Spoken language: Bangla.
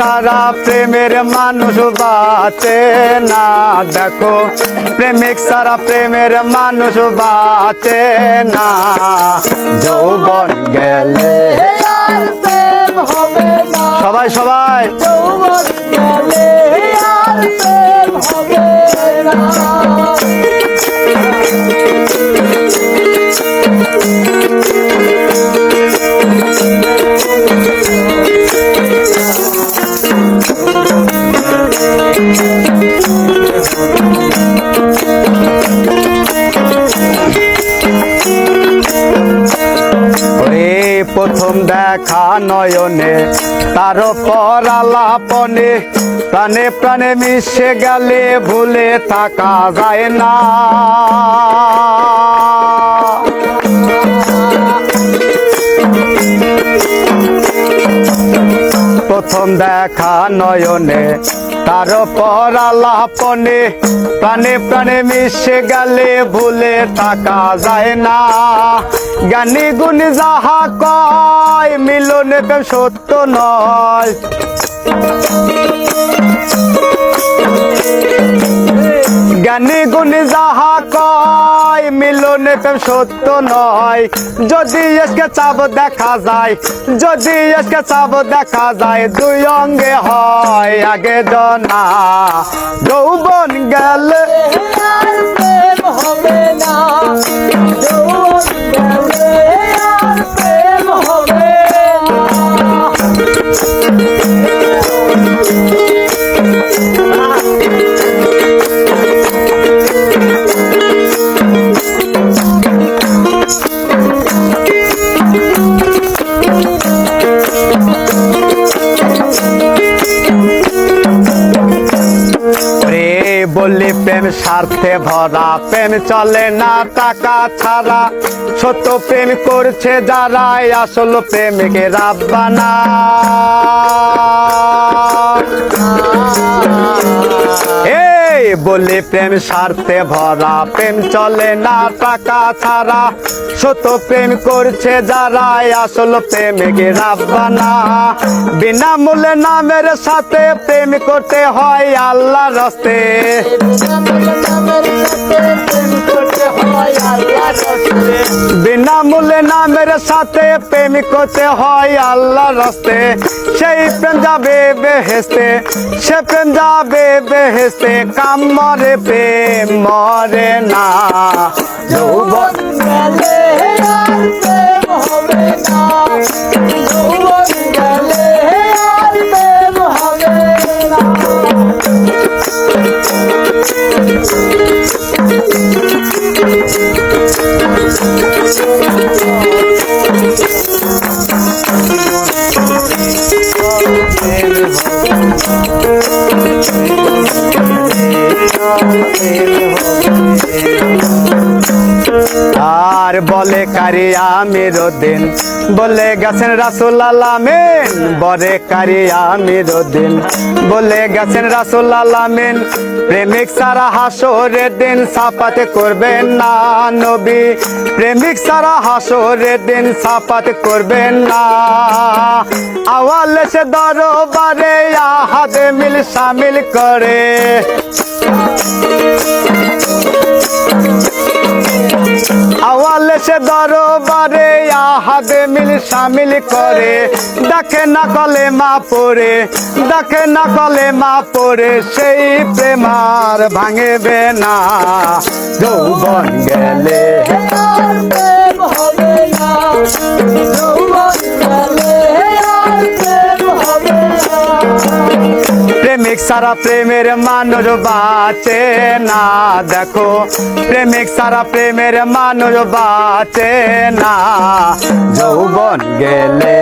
সারা প্রেমের মানুষ বাঁচে না। দেখো প্রেমিক সারা প্রেমের মানুষ বাঁচে না। যৌবন গেলে সবাই সবাই। দেখা নয়নে তার পরালাপনে প্রাণে প্রাণে মিশে গেলে ভুলে থাকা যায় না। প্রথম দেখা নয়নে, তার পর আলাপনে প্রাণে প্রাণে মিশে গেলে ভুলে থাকা যায় না। জ্ঞানী গুণ যাহা কয়, মিলনে প্রেম সত্য নয়। প্রেম সত্য নয়। যদি এসকে চাপ দেখা যায়, যদি এসকে চাপ দেখা যায়, দুই অঙ্গে হয় আগে দনা। যৌবন গেলে প্রেম স্বার্থে ভরা প্রেম চলে না টাকা ছাড়া। সত্য প্রেম করছে যারা আসল প্রেমকে রাব্বানা বলি, প্রেম স্বার্থে ভরা, প্রেম চলে না টাকা ছাড়া। ছোট প্রেম করছে যারা, আসল প্রেমিকে রাব্বানা বিনামূল্যে নামের সাথে প্রেম করতে হয় আল্লাহ রস্তে সাথে প্রেম করতে হয় আল্লাহ রস্তে। সেই প্রেম যাবে বেহেস্তে, সে প্রেম যাবে বেহেস্তে, কাম মরে প্রেম মরে না। না। আর কারি আমির দিন বলে গেছেন রাসুল আলামিন বলে কারি আমির দিন বলে গেছেন রাসুল আলামিন প্রেমিক সারা হাসরের দিন সাপাতে করবেন না নবী। প্রেমিক সারা হাসরের দিন সাপাত করবেন না। আওয়াল সে দরবারে আহাদে মিল সামিল করে। আহাদে মিল সামিল করে। দেখে না কলে মা পরে দেখে না কলে মা পরে সেই প্রেমার ভাঙেবে না। যৌবন গেলে সারা প্রেমের মানুষ বাঁচে না। দেখো প্রেমিক সারা প্রেমের মানুষ বাঁচে না। যৌবন গেলে